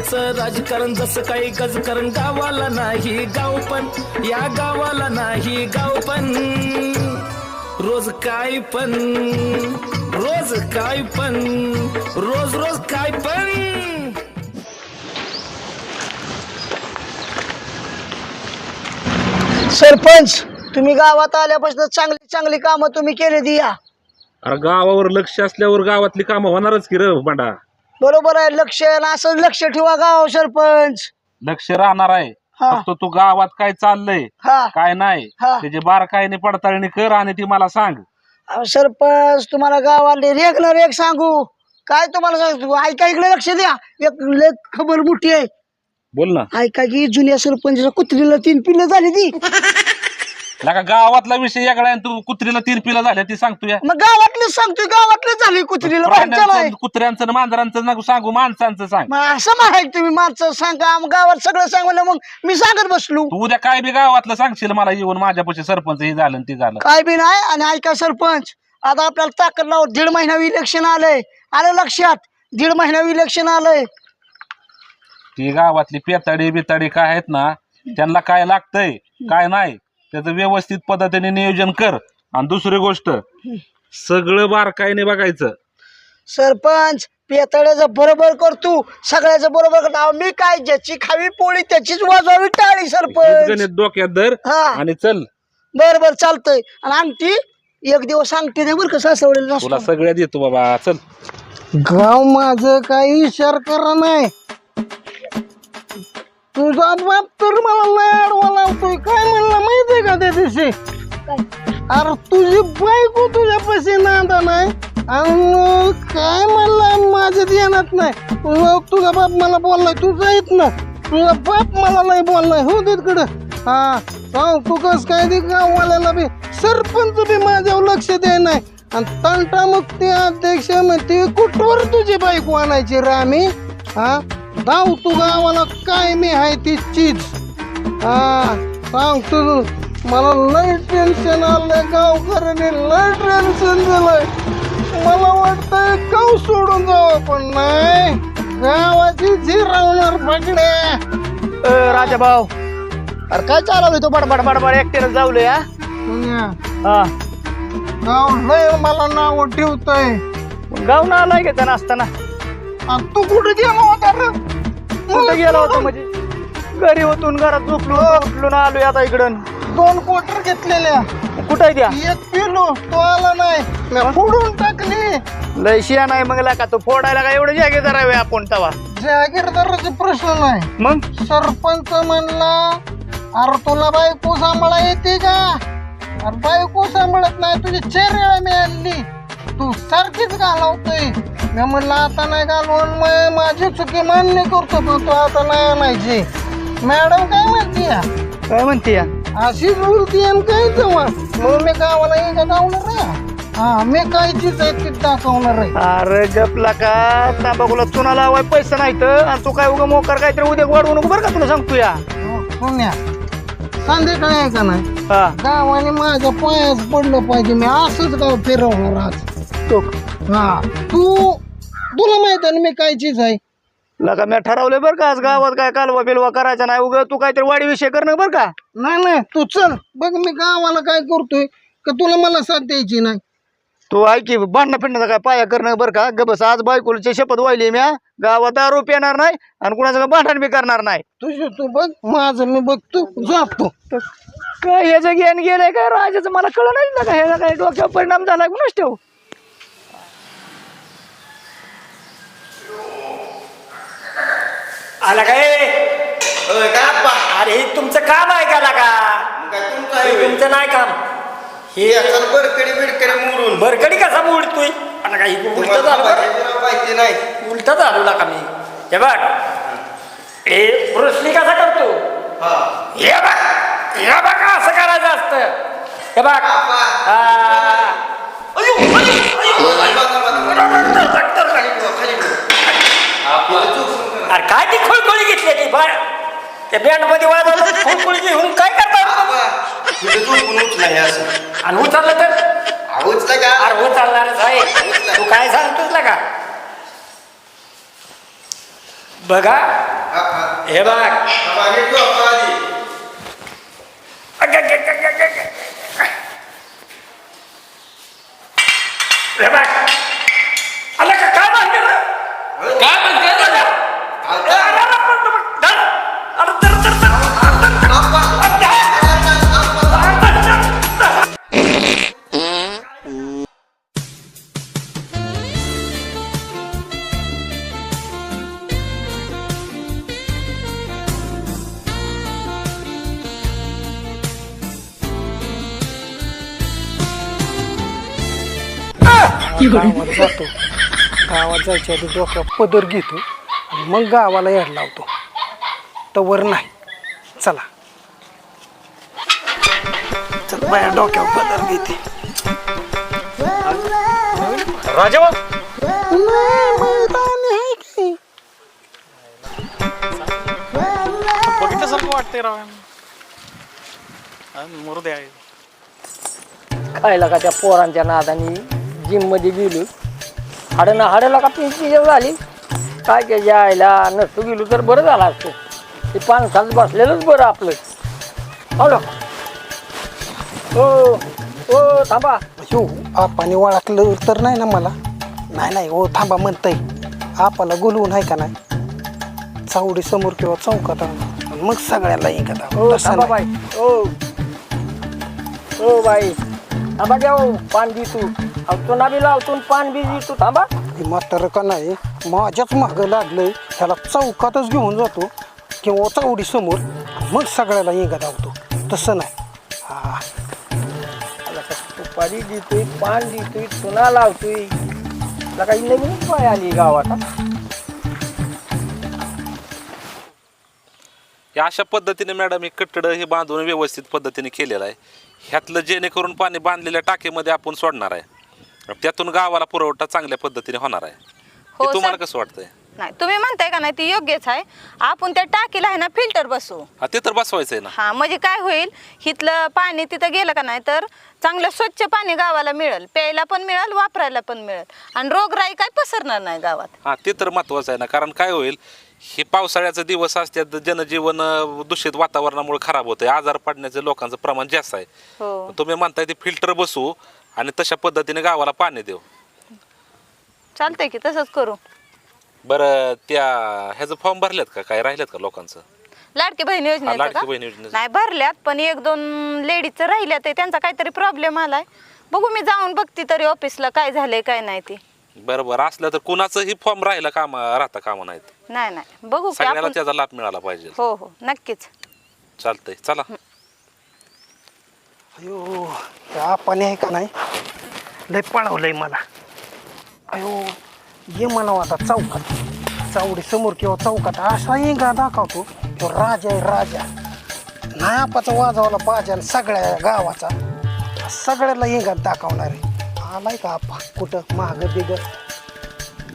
गावचं राजकारण जसं काही गजकारण गावाला नाही गाव पण. या गावाला नाही गाव पण. रोज काय पण. रोज काय पण. रोज रोज काय पण. सरपंच तुम्ही गावात आल्यापासून चांगली चांगली कामं तुम्ही केली ती या. अरे गावावर लक्ष असल्यावर गावातली कामं होणारच की र बंडा बरोबर आहे लक्ष ना असं लक्ष ठेवा गाव सरपंच. लक्ष राहणार आहे. हा. फक्त तू गावात काय चाललंय हा. काय नाही हा. त्याची बारकाईने पडताळणी कर आणि ती मला सांग. अहो, सरपंच तुम्हाला गावाले रेग ना सांगू. काय तुम्हाला सांगतो ऐका इकडे लक्ष द्या. एक लेख खबर मोठी आहे. बोल ना. ऐका की जुन्या सरपंचाच्या कुत्रीला तीन पिल्लं झाली ती. लका गावातला विषय वेगळा आहे आणि तू कुत्रीला तीन पिला झाल्या ती सांगतो या. मग गावातलं सांगतोय गावातलं झाली कुत्रीला प्राण्यांचं, कुत्र्यांचं आणि मांजरांचं नको सांगू माणसांचं सांग. मग असं म्हणाय तुम्ही माणसं सांगा मग गावात सगळं सांगलं मग मी सांगत बसलो. तू उद्या काय बी गावातलं सांगशील मला येऊन माझ्यापाशी सरपंच हे झालं आणि ते झालं. काय बी नाही आणि ऐका सरपंच आता आपल्याला ताकद लाव दीड महिना इलेक्शन आलंय. आलं लक्षात दीड महिना इलेक्शन आलंय. ती गावातली पेताडी बिताडी काय आहेत ना त्यांना काय लागतंय काय नाही. त्याचं व्यवस्थित पद्धतीने नियोजन कर. आणि दुसरी गोष्ट सगळं बारकाईने बघायचं. सरपंच पेतळ्याचं बरोबर करतो सगळ्याचं बरोबर करतो अहो, मी काय ज्याची खावी पोळी त्याचीच वाजवावी टाळी हेच सरपंच गणित डोक्यात धर हा. आणि चल. बर बर चालतंय. आणि अंगठी एक दिवस सांगते नाही बरं का सासवडेल तुला सगळ्या देतो बाबा. चल. गाव माझं काही विचार करा नाही. तुझा बाप तर मला लय लावतोय काय म्हणला माहितीये का त्या दिवशी? अरे तुझी बायको तुझ्या पैसे नांदा नाही आणि काय म्हणला माझ्या ध्यानात नाही. तुझा तुझा बाप मला बोललाय तुझा येत ना तुझा बाप मला नाही बोललाय. हो तिकडं. हा सांग तू कस काय ते गाववाल्याला बी सरपंच बी माझ्यावर लक्ष दे नाही. आणि तंटा मग ते अध्यक्ष म्हणते कुठवर तुझी बायको आणायची रामी? हा? धाव तू गावाला काय मी आहे ती चीज? हा सांग तू मला लय टेन्शन आलंय गावकऱ्याने लय टेन्शन दिलंय. मला वाटतंय गाव सोडून जावं पण नाही. गावाची झिरवणार पकडे राजा भाऊ अरे काय चालवलं तू? बडबड बडबड एकट्यानं जावलं या हा. गाव लय मला नाव ठेवतंय. गाव ना आलाय का त्यानं असताना तू कुठे गेला होता कुठं गेला होता म्हणजे? घरी होतून घरात झोपलो उठलो ना आलोय आता इकडं. दोन क्वार्टर घेतलेल्या. कुठं आहे त्या? एक पिलो तो आला नाही. मी फोडून टाकली. लय शिया नाही मग का तो फोडायला काय एवढं जागे धरावे आपण तवा? जागीरदाराचा प्रश्न नाही. मग? सरपंच म्हणला अरे तुला बायको सांभाळा येते का? अरे बायको सांभाळत नाही तुझी चार वेळा मी आणली. तू सारखीच घालवतोय. मी म्हणलं आता नाही घालवून मग माझी चुकी मान्य करतो पण तू आता नाही आणायची. मॅडम काय म्हणते काय म्हणते या अशीच बोलती आणि काय तेव्हा मग मी गावाला येऊन दाखवणार आहे? हा मी काय चीज आहे ती दाखवणार आहे. अरे जपला का? तांबाखूला चुना लावाय पैसे नाही तर आणि तू काय उगा मोकार काहीतरी उद्या वाढवू नको बरं का तुला सांगतो या हो, पुण्या संध्याकाळी आहे का नाही हा. गावाने माझ्या पायाच पडलं पाहिजे मी असंच गाव फिरवणार आज. तो हा. तू तुला माहीत आहे ना मी काय चीज आहे? लगा मी ठरवलंय बरं का आज गावात काय कालवा बिलवा करायचा नाही उगा तू काहीतरी वाढी विषय करणं बरं का. नाही नाही तू चल. बघ मी गावाला काय करतोय का तुला मला साथ द्यायची नाही. तू ऐक की भांडणं फिरणं काय पाया करणं बरं का. गबस आज बायकोलची शपथ वाहिली म्या गावात दारू पिणार नाही आणि कुणाचं भांडण बी करणार नाही. तुझं तू बघ माझं मी बघतो जातो. काय ह्याचं ज्ञान गेलंय काय राजाचं मला कळलं नाही ना का? ह्याचा काय डोक्यावर परिणाम झालाय कुणाच ठेव. आला काय अरे हे तुमचं काम आहे का लागा? हे तुमचं नाही काम. हे बरकडी बिडकडी मोडून बरकडी कसा मोडतोय उलट झालं बरं. माहिती नाही. उलट झालो ना का मी. हे बघ. हे रोशनी कसा करतो? हे. बघ. हे बघ असं करायचं असतं? हे बघ हा. अयो, अयो, अयो. अरे काय ती खोळखोळी घेतली बाळ त्या बँडमध्ये वाजवलं घेऊन काय करतात? झोपून उठला हे असं. आणि उचललं तर? आवडलं का? अरे उचलणारच आहे. तू काय सांगतोस ना का? बघा. हा, हा. हे बघ. बाबा, नीट झोपतो आधी. अग, अग, अग, अग, अग, अग. हे बघ. आलं का? काय म्हणते? काय म्हणते? गावात जातो. गावात जायच्या आधी डोक्यात पदर घेतो आणि मग गावाला याड लावतो. तवर नाही. चला. चल बाया डोक्यावर पदर घेते. राजा बघितल्यासारखं वाटतंय राव खायला का त्या पोरांच्या नादानी? जिममध्ये गेलो. हाडं हाडाला का पिंची झाली काय त्याच्या आईला नसतो गेलो तर बरं झालं असतं. ते पानसाला बसलेलंच बरं आपलं. हॅलो हो हो थांबा. हो आपाने ओळखलं तर नाही ना मला? नाही नाही हो थांबा म्हणतंय. आपाला गुलवून आहे का नाही? चावडी समोर किंवा चौकात. मग सगळ्याला हो थांबा बाई. हो हो बाई. थांबा द्या पान बी तू. अवतो ना बी लावतो आणि पान बी तू थांबा. म्हातारं का नाही माझ्याच मागं लागलंय ह्याला चौकातच घेऊन जातो किंवा चावडी समोर मग सगळ्याला येगा धावतो तसं नाही. हा. आला का सुपारी देतोय पान देतोय चुना लावतोय. तुला काही नवीन पाय आली गावात हा? या अशा पद्धतीने मॅडम हे कट्टड हे बांधून व्यवस्थित पद्धतीने केलेलं आहे. ह्यातलं जेणेकरून पाणी बांधलेल्या टाकीमध्ये आपण सोडणार आहे. त्यातून गावाला पुरवठा चांगल्या पद्धतीने होणार आहे. हो, हे तुम्हाला सर. कसं वाटतंय? नाही तुम्ही म्हणताय का नाही ती योग्यच आहे. आपण त्या टाकीला आहे ना फिल्टर बसवू. हा ते तर बसवायचं आहे ना. हा म्हणजे काय होईल हिथलं पाणी तिथं गेलं का नाही तर चांगलं स्वच्छ पाणी गावाला मिळेल. प्यायला पण मिळेल वापरायला पण मिळेल. आणि रोगराई काय पसरणार नाही गावात. हा ते तर महत्वाचं आहे ना कारण काय होईल हे पावसाळ्याचे दिवस असतात जनजीवन अं, दूषित वातावरणामुळे खराब होतंय आजार पडण्याचं लोकांचं प्रमाण जास्त आहे. हो. तुम्ही म्हणताय ते फिल्टर बसवू आणि तशा पद्धतीने गावाला पाणी देऊ. चालतंय की तसंच करू. बरं त्या ह्याचं फॉर्म भरलेत का? काय राहिलेत का लोकांचं? लाडकी बहीण हा, योजनेचं लाडकी का? बहीण योजनेचं. नाही भरल्यात पण एक दोन लेडीजचं राहिल्यात त्यांचा काहीतरी प्रॉब्लेम आलाय. बघू मी जाऊन बघते तरी ऑफिसला काय झालंय काय नाही ते. बरं बरं असलं तर कुणाचंही फॉर्म राहिलं काम राहता कामा नाहीत. नाही नाही. बघू की सगळ्याला आपण त्याचा लाभ मिळाला पाहिजे. हो हो. नक्कीच. चालतंय चला. अयो त्या आपाने आहे का नाही? लय पळवलंय मला. अयो ये म्हणावं आता चौकात. चावडी समोर किंवा चौकात. असा इंगा दाखवतो तो राजा आहे राजा. नाही आपाचा वाजवायला पाहिजे आणि सगळ्या गावाचा. सगळ्याला इंगात दाखवणार आहे. आलाय का आपा कुठं? महाग बिग?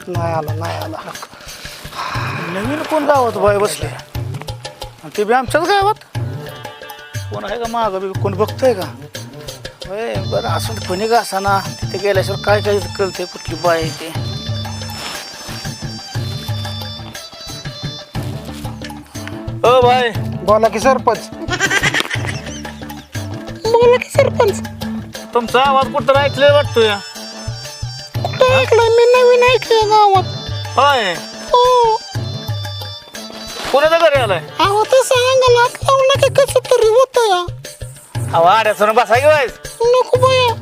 नाही आला नाही आला. नवीन कोण गावात बाय बसले? आणि ते बी आमच्याच गावात? कोण आहे का मागं? बी कोण बघतंय का? होय बरं असून कोणी का असाना? तिथे गेल्याशिवाय काय काय कळते कुठली बाय आहे ते? ओ बाय बोला की सरपंच. बोला की सरपंच. तुमचा आवाज कुठं ऐकले वाटतोय कुठं ऐकलं मी नवीन ऐकलं गावात. होय. कोणाच्या घरी आलाय? अहो तसं अंगालात लावलं की कसं तरी होतं या. अहो आड्याचं बसा की वाईस नको बया.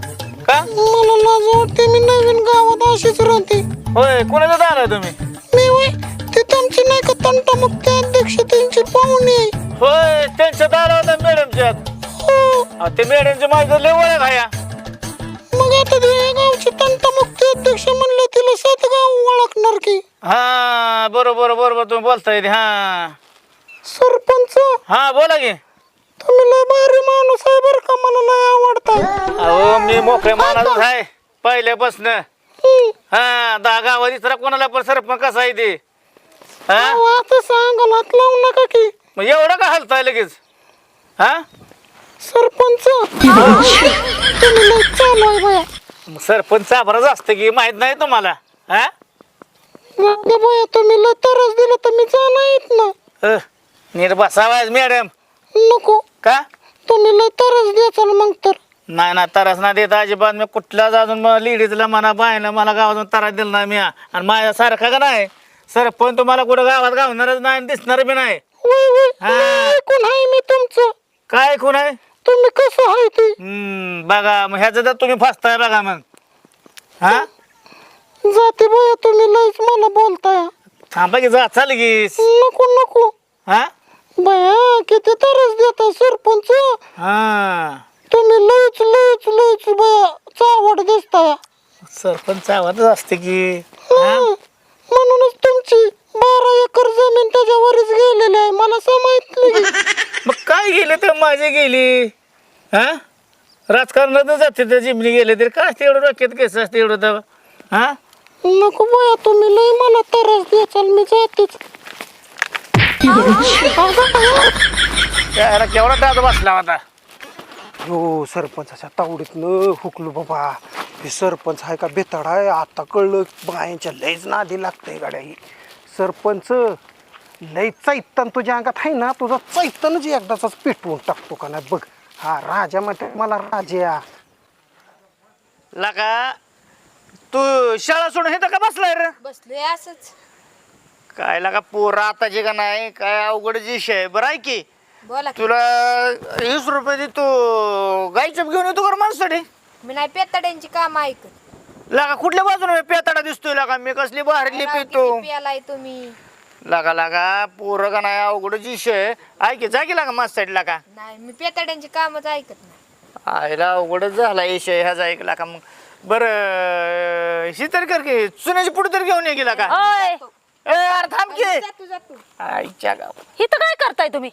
का? मला लाज वाटते मी नवीन गावात अशीच राहते. होय कोणाचं दार आहे तुम्ही? मी वय ते तुमची नाही का तंटामुक्त अध्यक्ष त्यांची पाहुणे. आहे. होय त्यांच्या दारावर मॅडमच्यात हो. ते मॅडमच्या माझं लय ओळख आहे. मग आता ते या गावचे बरोबर तुम्ही बोलताय ते, हा. सरपंच? हा बोला की. तुम्ही लय भारी माणूस आहे बरं का मला लय आवडता. अहो मी मोकळे माणूस आहे पहिल्यापासून. हा दहा गावात इतर कोणाला पण सरपंच कसा आहे ते? हा? अहो, आता सांगालात लावू नका की. मग एवढं का हलताय लगेच? हा? सरपंच? तुम्ही लय चालू आहे बया. मग सरपंच चाबराच असतं की माहीत नाही तुम्हाला हा? जाऊ बाया तुम्ही तरच दिलं तर मी जाणार येत ना. अ, नीट बसावायच मॅडम. नको. का? तुम्ही लय तरच द्याचाल मग तर. नाही ना तरच ना देत अजिबात. मी कुठलाच अजून लेडीजला म्हणा बायला मला गावातून तारा दिला नाही मी. आणि माझ्या सारखा का नाही? सर पण तुम्हाला कुठं गावात गावणारच नाही आणि दिसणार बी नाही. वय वय हा. लय ऐकून आहे मी तुमचं. काय कोण आहे? तुम्ही कसं आहे ते? हम्म, बघा मग ह्याचं तर तुम्ही फसताय बघा मग. हा? जाते बाया तुम्ही लयच मला बोलताय. थांबा की जा चाल की. नको नको. हा? बाया किती तरच देता सरपंच. हा. तुम्ही लयच लयच लयच बाया चावड दिसताय. सरपंच आवाजच असते की. हा? हं. म्हणूनच तुमची बारा एकर जमीन त्याच्यावरच गेलेली आहे मला समजलं. मग काय गेले तर माझे गेली? हा? राजकारणात जाते त्या जिमनी गेले तरी काय तेवढं डोक्यात केस असते एवढं तर? हा? नको बाया तुम्ही लय मला तरच द्याचाल मी जातेच. त्याला केवढा दाद बसला होता? हो सरपंचाच्या तावडीतनं हुकलो बाबा. हे सरपंच आहे का बेताड आहे आता कळलं बायांच्या लयच नादी लागतंय गाड्या ही सरपंच लय चैतन तुझ्या अंगात आहे ना? तुझा चैतनच एकदाचाच पेटवून टाकतो का नाही? बघ हा राजा म्हणते मला राजा. लका तू शाळा सोडून हे का बसलाय रे? बसलोय असंच. काय लका पोरा आताची का नाही? काय अवघड विषय बरं आहे की. बोला तुला वीस रुपये दे तू. गायचं घेऊन येतो कर माणसाठी मी नाही पेताड्यांची काम ऐकत. लागा कुठल्या बाजूने पेताडा दिसतोय लागा? मी कसली बाहेरली पितो? पियालाय तुम्ही. लागा लागा पोरं का नाही? अवघड विषय ऐक जा की लागा साईड लागा. नाही मी पेताड्यांची कामच ऐकत नाही. आयला अवघडच झाला विषय ह्याचा ऐकला का मग. बरं ही तरी कर की चुन्याची पुढे तरी घेऊन ये गेला का? ए अरे थांब की. आईच्या गाव इथं काय करताय तुम्ही?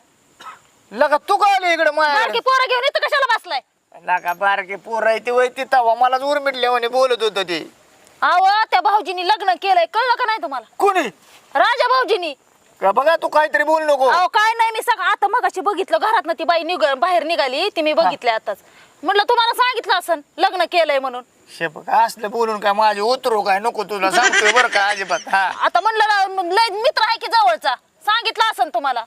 लगा तू का आली इकडे माया बारकी पोरं घेऊन इथं कशाला बसलाय? लागा बारके पोर आहे ती वय ती तवा. मलाच उर्मिटल्या म्हणे बोलत होत ते. अव त्या भाऊजीनी लग्न केलंय कळलं का नाही तुम्हाला? कोणी? राजा भाऊजीनी. का बघा तू काहीतरी बोल नको. अहो काय नाही मी सगळं आता मगाशी बघितलं घरात ती बाई निघ बाहेर निघाली ती मी बघितली आताच. म्हटलं तुम्हाला सांगितलं असन लग्न केलंय म्हणून. का असलं बोलून काय माझे उतरू काय? नको तुला सांगतोय बरं का अजिबात. हा. आता म्हणलं ना, लय मित्र आहे की जवळचा. सांगितलं असन तुम्हाला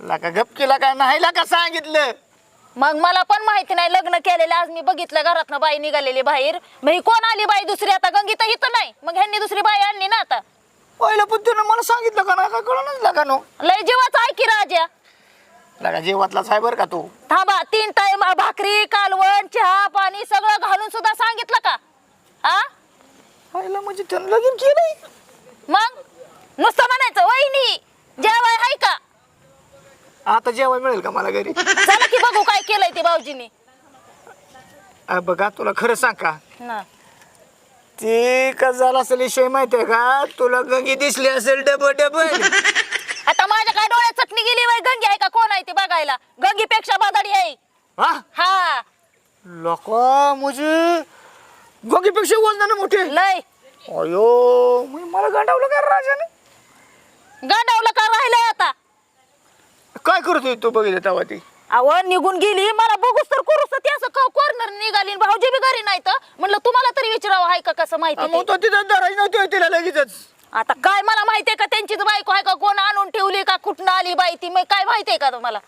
लाका गपकीला काय नाही लाका सांगितलं? मग मला पण माहिती नाही लग्न केलेलं आज मी बघितलं घरात बाई निघालेली बाहेर. मग ही कोण आली बाई दुसरी? आता गंगीता इथं नाही. मग ह्यांनी दुसरी बाई आणली ना आता. पहिलं पण तुला मला सांगितलं का ना का कळूनच लागा नो? लय जीवाचं आहे की राजा. लागा जेवातलाच आहे बरं का तू? थांबा तीन टाइम भाकरी कालवण चहा पाणी सगळं घालून सुद्धा सांगितलं का आ पहिलं म्हणजे त्यानं लगीन केलंय. मग? नुसतं म्हणायचं वहिनी जेवाय आहे का? आता जेवाय मिळेल का मला घरी? चला की बघू काय केलंय ते भाऊजीनी. आ, बघा तुला खरं सांग का? ना. ते का झाला असेल विषय माहितीये का? तुला गंगी दिसली असेल डबल डबल आता माझ्या काय डोळ्यात चटणी गेली वय गंगी आहे का? कोण आहे ते बघायला? गंगीपेक्षा बादाडी आहे. हा? हा. लोक म्हणजे गंगीपेक्षा बोलणार ना मोठे. लय. अयो मी मला गांडावलं का राजाने? गांडावलं का राहिलंय आता? काय करतोय तू बघितलं तेव्हा ती? अव निघून गेली. मला बघूच तर करूस तर ते असं कॉर्नर निघाली आणि भाऊजी बी घरी नाही तर म्हणलं तुम्हाला तरी विचारावं आहे का कसं माहिती मग ते? तो तिथं नव्हती तिला लगेचच. आता काय मला माहितीये का त्यांचीच बायको आहे का? कोण आणून ठेवली का? कुठं आली बाई ती? मग काय माहितीये का तुम्हाला?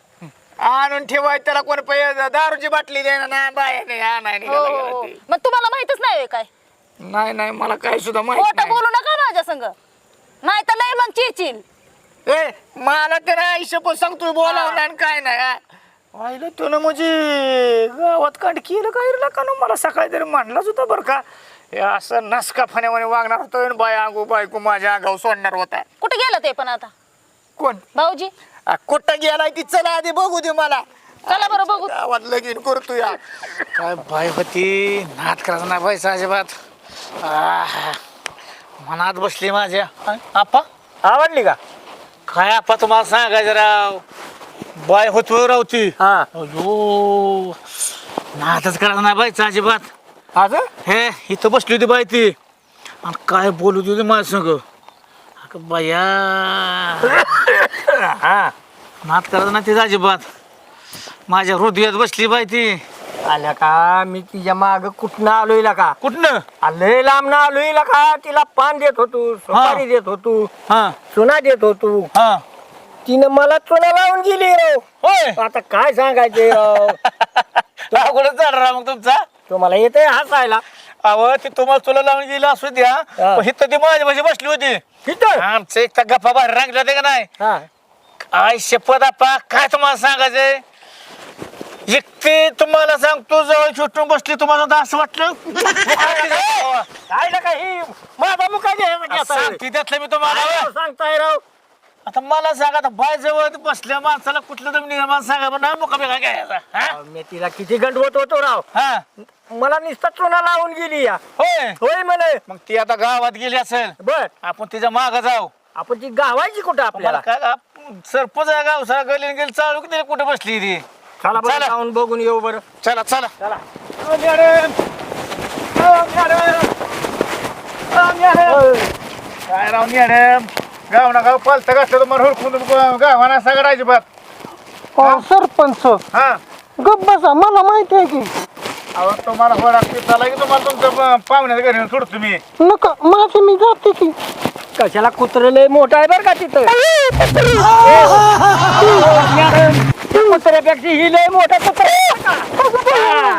आणून ठेवाय त्याला कोण पै दारूची बाटली बाय नाही हा नाही हो, निघाला हो, गेला हो. ते. मग तुम्हाला माहितच नाही होय काय? नाही नाही मला काय सुद्धा माहीत खोटं नाही. बोलू नका माझ्या संग. नाही तर लय मग चिचिल ए मला तर आयुष्य पण सांगतोय बोलावं आणि काय नाही हा. पाहिलं तुला म्हणजे गावात कांड केलं काय रे का मला सकाळी तरी म्हणलाच होता बरं का. हे असं नसका फण्यामध्ये वागणार होतं आणि बाय अंगू बायको माझ्या आगाव सोडणार होता. कुठे गेलं ते पण आता? कोण? भाऊजी? आ, कुठं गेलाय ती? चला आधी बघू दे मला. चला बरं बघू. गावात लगीन करतो या काय बाय होती? नात करायचा नाही पैसा अजिबात आह, मनात बसली माझ्या. आ, आप्पा आवडली का? काय आप्पा तुम्हाला सांगायचं राव? बाय होतो रावती हा. अयो नातच करायचा नाही बायचा अजिबात. आज? हे इथं बसली होती बाय ती. आणि काय बोलत होती माझ्या संग? अगं बाया. हा. नात करायचं नाही तिचं अजिबात. माझ्या हृदयात बसली बाय ती. आल्या का? मी तिच्या माग कुठनं आलोय का कुठनं? लय लांब ना आलोय का तिला पान देत होतो सुपारी देत होतो हा. चुना देत होतो. हा. तिनं मला चुना लावून गेली राव. होय. आता काय सांगायचे राव? अवघडच झालं राव मग तुमचा तुम्हाला येते हसायला. अहो ती तुम्हाला तुला लावून गेली असू द्या. हा. पण हिथं ती माझ्या पाशी बसली होती. तिथं आमचं एक तर गप्पा बाहेर रांगले होते का नाही? हा. काय शपथ आपा काय तुम्हाला सांगायचंय? एकटी तुम्हाला सांगतो जवळ सुटून बसली तुम्हाला आता असं वाटलं? काय ना काही माझा मुका सांगते त्यातलं मी तुम्हाला. सांगताय राव. आता मला सांगा आता बाय जवळ बसल्या माणसाला कुठलं तरी निर्माण सांगा पण मुका बिका घ्यायचा हा? मी तिला किती गंडवत होतो राव. हा. मला नुसता चुना लावून गेली या. होय. होय म्हणे. मग ती आता गावात गेली असेल. बर. आपण तिच्या माग जाऊ. आपण ती गावायची कुठं आपल्याला? आपल्याला काय सरपंच आहे गाव सगळं गेली गेली चालू की कुठे बसली ती? चला बरं चला. जाऊन बघून येऊ बरं. चला चला. चला. काय राव मॅडम? गाव ना गाव पालतं घातलं तुम्हाला हुडकून गावाना सगळं अजिबात. अहो, सरपंच. हा? गप बसा मला माहिती आहे की. अहो तुम्हाला होडा की तुम्हाला तुमचं पाहुण्याच्या घरी नेऊन सोडतो मी. नका माझी मी जाते की. कशाला कुत्र लय मोठा आहे बरं का तिथं? कुत्र्यापेक्षा ही लय मोठा कुत्रा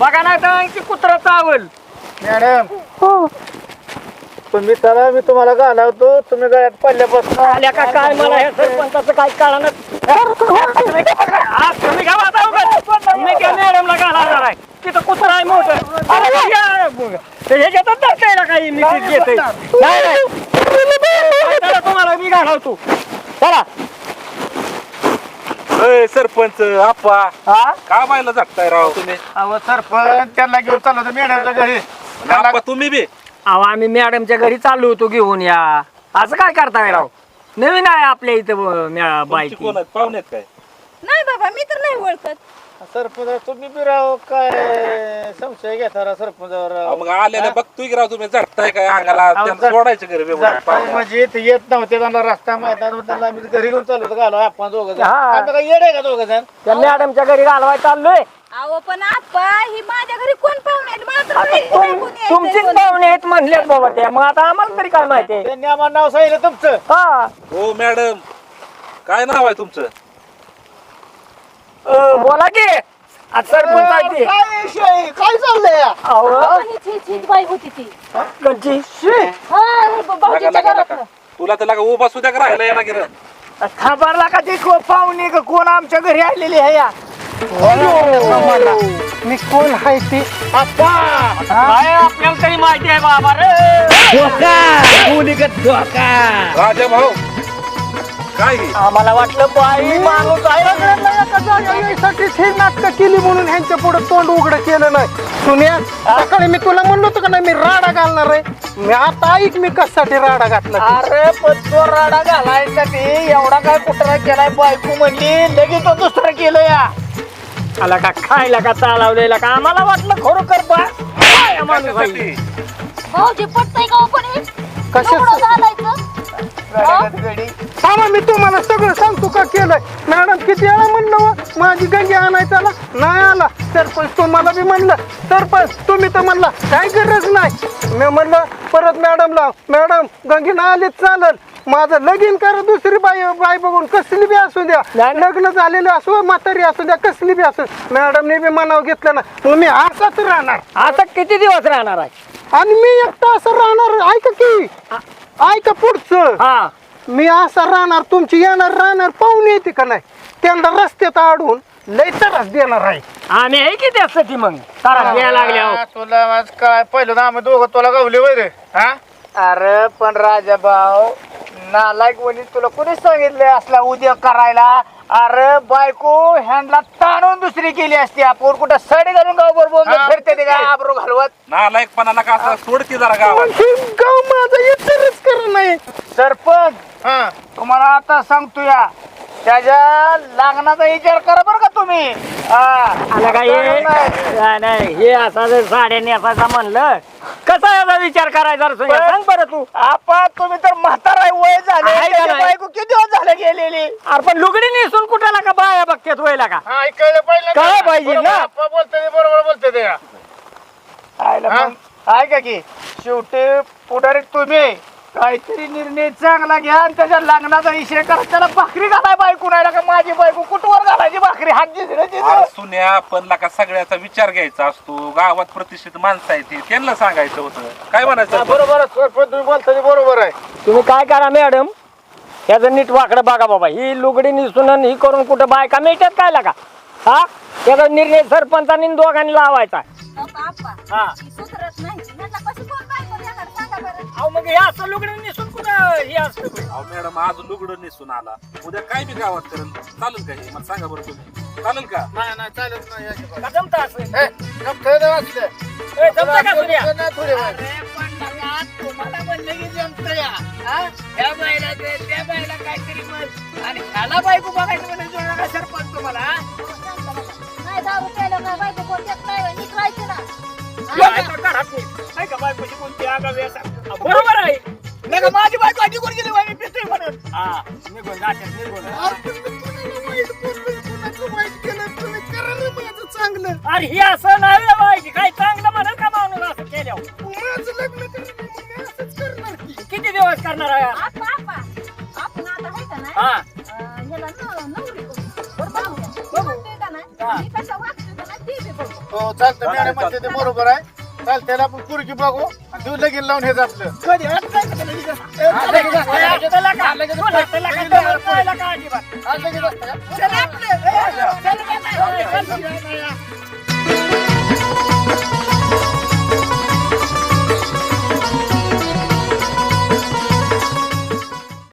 बघा ना तर की कुत्रा चावल. मॅडम. हो. तुम्ही चला मी तुम्हाला घालवतो. तुम्ही गळ्यात पडल्यापासून आल्या का काय? मला हे सरपंचाचं काय कळणार तुम्ही घ्या आता उगाच. मी काय मॅडमला घालणार आहे. तिथं कुत्रा आहे मोठं. अरे या, बघ. ते ह्याच्यातच धरतंय ना काही मी नाही नाही. चला, तुम्हाला मी घालवतो. चला. सरपंच आप्पा. हा? का बायला जागताय राव तुम्ही? अहो सरपंच त्यांना घेऊन चाललो मॅडमच्या घरी. आप्पा तुम्ही बी? अहो आम्ही मॅडमच्या घरी चाललो होतो घेऊन या. असं काय करताय राव? नवीन आहे आपल्या इथं तुमची बाईक कोण आहेत? पाहुणे आहेत काय? नाही बाबा मी तर नाही ओळखत. सरपंच तुम्ही बी राव काय संशय घेता राव सरपंचावर अहो, राव. मग आलेले बघतोय की राव तुम्ही जागताय काय अंगाला? त्यांना सोडायचं घरी जाताना व्यवस्थित म्हणजे ते येत नव्हते त्यांना रस्ता माहीत नाही त्यांना आम्ही घरी घेऊन चाललो होतो घालवा आपण दोघं जण. हा. आम्ही काय येड का दोघं जण? त्या मॅडमच्या घरी घालवाय चाललोय. अहो पण आप्पा ही माझ्या घरी कोण पाहुणे आहेत? मला तर माहिती नाही कोणी ते तुमचीच कोणी. पाहुणे आहेत म्हणलेत बाबा त्या मग आता आम्हाला तरी काय माहिती? आहे त्यांनी आम्हाला नाव सांगितलं तुमचं. हा. हो मॅडम. काय नाव आहे तुमचं? बोला की. आज सरपंच आहे ते. काय विषय? काय चाललंय? अहो, बाई होती ती. कंची. हा ब- लागा भाऊजीच्या लागा लागा घरातलं. तुला तर लागा उभा सुद्धा का राहिला येणार की रे? खबरला का ती को- पाहुणे का कोण आमच्या घरी आलेली आहे या? मी कोण आहे ते? काय आपल्याला तरी माहिती आहे बाबा रे. राजा भाऊ काय? हे? आम्हाला वाटलं बाई माणूस आहे. हे नाटकं केली म्हणून ह्यांच्या पुढे तोंड उघडं केलं नाही. सुन्या सकाळी मी तुला म्हणलो होतो का नाही मी राडा घालणार आहे. मी आता ऐक मी कशासाठी राडा घातला ते. अरे पण तो राडा घालायसाठी एवढा काय कुठला केलाय? बायको म्हणली लगेच तो दुसरं केलं या. आला का? खायला का? चालवलेला का? आम्हाला वाटलं खरोखर बा काय माणूस आहे? कशासाठी? भाऊजी पटतंय का हो पण कशाचं? एवढं घालायचं? थांबा मी तुम्हाला सगळं सांगतो का केलंय? मॅडम किती वेळा म्हणलं हो, माझी गंगी आणाय त्याला नाही आला. सरपंच तुम्हाला बी म्हणलं. सरपंच तुम्ही तर म्हणला काय गरज नाही. मी म्हणलं परत मॅडमला मॅडम गंगी ना आली चालल. माझं लगीन करा दुसरी बाई बाई बघून. कसली बी असू द्या. लग्न झालेलं असो म्हातारी असू द्या कसली बी असू. मॅडमने बी मनाव घेतलं ना. मी असाच राहणार. आता किती दिवस राहणार आहे? आणि मी एकटा असं राहणार ऐका की. ऐका पुढचं. हा. मी असा राहणार तुमची येणार राहणार पाहुणे येते का नाही? त्यांना रस्त्यात अडवून लय त्रास देणार आहे. आम्ही आहे की त्यासाठी मग? तारा द्यायला लागल्या हा, तुला आज काय? पहिलं तर आम्ही दोघं तुला गावले वय रे. हा? अरे पण राजा भाऊ नालायक वणी तुला कोणी सांगितलं असला उद्योग करायला? अरे बायको ह्यांना ताणून दुसरी केली असती आपण. कुठं साडी घालून गाव बरोबर फिरते ते काय आबरू घालवत? नालायकपणाला का असं सोड की जरा गावात? हे गाव माझा इतरच कर नाही. सरपंच तुम्हाला आता सांगतो या त्याच्या लग्नाचा विचार करा बरं का तुम्ही. हा. आला काय हे? नाही, नाही हे असा जर साड्या नेसायचा म्हणलं कसा याचा विचार करायचा रे सोन्या? सांग बरं तू. आपा तुम्ही तर म्हातारा वय झाले. आहे का त्याची नाही? बायको किती दिवस झाले गेलेली? अरे पण लुगडी नेसून कुठाला का बाया बघतेत वयला का? हा ऐकायला पाहिजे कळलं पाहिजे ना. आप्पा बोलते ते बरोबर बोलते ते. आयला मग. ऐका की शेवटी पुढारी तुम्ही. काहीतरी निर्णय चांगला घ्या आणि त्याच्या लग्नाचा विषय करा. त्याला भाकरी घालाय बायको नाही का माझी बायको कुठवर घालायची भाकरी? हात जिजरे अरे सुन्या पण लका सगळ्याचा विचार घ्यायचा असतो. गावात प्रतिष्ठित माणसं आहे ती. त्यांना सांगायचं होतं. काय म्हणायचं बरोबर सरपंच तुम्ही बोलता ते बरोबर आहे. तुम्ही काय करा मॅडम? याचं नीट वाकडं बघा बाबा. ही लुगडी निसून आणि ही करून कुठं बायका मिळतात काय लागा हा त्याचा निर्णय सरपंचानी आणि दोघांनी लावायचा हा अहो मग हे असं लुगडी निसून कुठं हे असतं अहो मॅडम आज लुगडं नेसून आला उद्या काय बी गावात करेल चालेल का हे मला सांगा बरं तुम्ही चालेल का नाही नाही चालत नाही अजिबात. का जमतं असं ए, गप्प ठेव वाचलं. ए, जमतं का सूर्या? नाही थोडी वाट. अरे पण बघा, तुम्हाला म्हणलं की जमतं या हा? त्या बाईला ते, त्या बाईला काहीतरी म्हण. आणि ह्याला बायको बघायचं म्हणजे का सरपंच तुम्हाला हा? बरोबर आहे. नाही का माझी बायको आधी कोण गेली बाई, मी पितोय म्हणून हा निघून निघून. ना चांगलं. अरे हे असं नाही रे बाई काय चांगलं म्हणेल का माणूस असं केल्यावर? माझं लग्न करणं मग मी असंच करणार की. किती दिवस करणार आहे? हो चालतं मॅडम म्हणते ते बरोबर आहे. चालतं आपण पुरकी बघू आणि देऊ लगीन लावून हेच आपलं कधी?